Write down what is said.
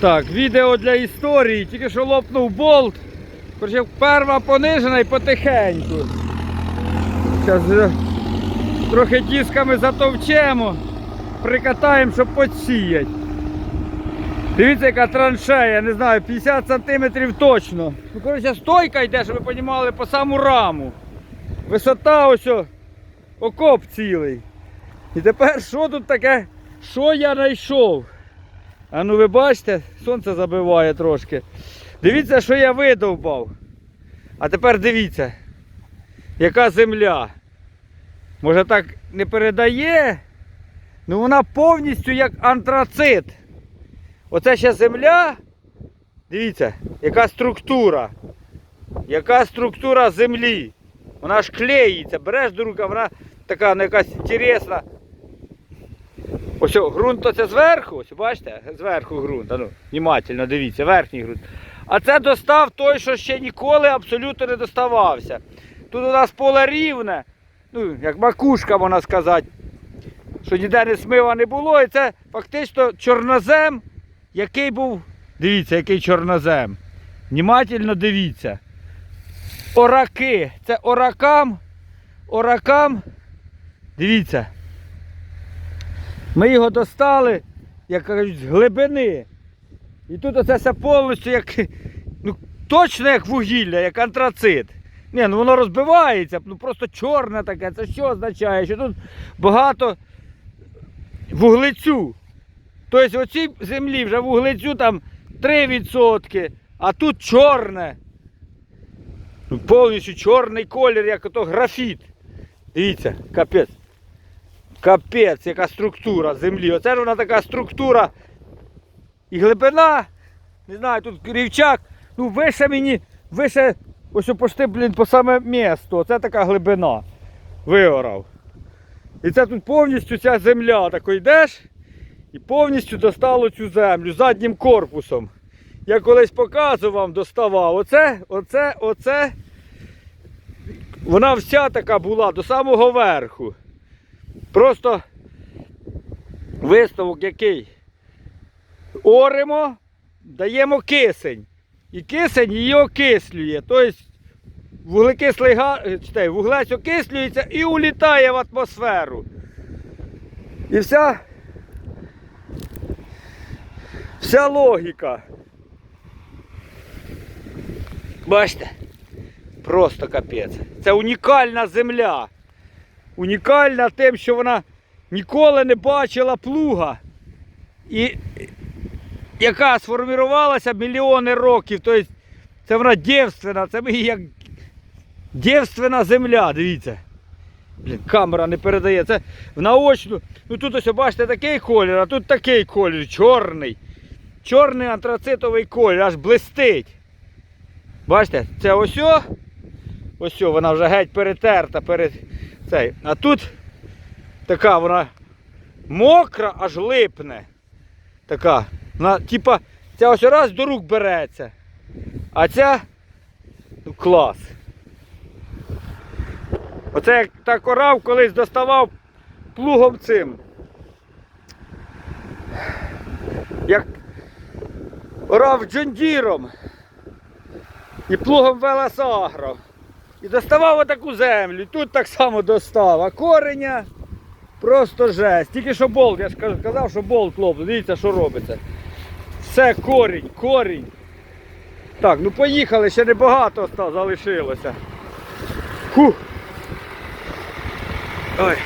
Так, відео для історії. Тільки що лопнув болт. Короче, перва понижена і потихеньку. Зараз трохи тісками затовчемо, прикатаємо, щоб подсіяти. Дивіться, яка траншея, не знаю, 50 сантиметрів точно. Ну, коротше, стойка йде, щоб ви розуміли, по саму раму. Висота ось окоп цілий. І тепер що тут таке? Що я знайшов? А ну ви бачите, сонце забиває трошки. Дивіться, що я видовбав. А тепер дивіться, яка земля. Може так не передає? Ну вона повністю як антрацит. Оце ще земля. Дивіться, яка структура. Яка структура землі. Вона ж клеїться, береш до руки, вона така ну, якась інтересна. Ось ґрунт це зверху, ось бачите, зверху ґрунт. А ну, внимательно дивіться, верхній ґрунт. А це достав той, що ще ніколи абсолютно не доставався. Тут у нас поле рівне, ну, як макушка, можна сказати, що ніде не смива не було. І це фактично чорнозем, який був. Дивіться, який чорнозем. Внимательно дивіться. Ораки. Це оракам. Оракам. Дивіться. Ми його достали, як кажуть, з глибини. І тут оце все повністю як. Ну, точно як вугілля, як антрацит. Ні, ну воно розбивається, ну просто чорне таке. Це що означає? Що тут багато вуглецю. Тобто в цій землі вже вуглецю там 3%, а тут чорне. Ну, повністю чорний колір, як ото графіт. Дивіться, капець. Капець, яка структура землі. Оце ж вона така структура. І глибина. Не знаю, тут рівчак. Ну, вище мені, вище, ось пошти, блін, по саме місто. Оце така глибина. Виорав. І це тут повністю ця земля. Так йдеш і повністю достало цю землю заднім корпусом. Я колись показував, доставав. Оце, оце, оце. Вона вся така була до самого верху. Просто виставок який? Оримо, даємо кисень. І кисень її окислює. Тобто вуглекислий газ, читай, вуглець окислюється і улітає в атмосферу. І вся, вся логіка. Бачите? Просто капець. Це унікальна земля. Унікальна тим, що вона ніколи не бачила плуга. І яка сформувалася мільйони років. Тобто це вона дівственна, це ми як дівственна земля, дивіться. Блін, камера не передає. Це наочно. Ну тут ось бачите такий колір, а тут такий колір, чорний. Чорний антрацитовий колір, аж блистить. Бачите, це ось. Ось вона вже геть перетерта перед цей. А тут така вона мокра, аж липне. Така. Вона, типа, ця ось раз до рук береться. А ця ну, клас. Оце як так орав, колись доставав плугом цим. Як орав джондіром і плугом велосагро. І доставав отаку землю. Тут так само достав. А кореня просто жесть. Тільки що болт, я ж казав, що болт лопнув. Дивіться, що робиться. Все, корінь, корінь. Так, ну поїхали, ще небагато залишилося. Фух. Ой.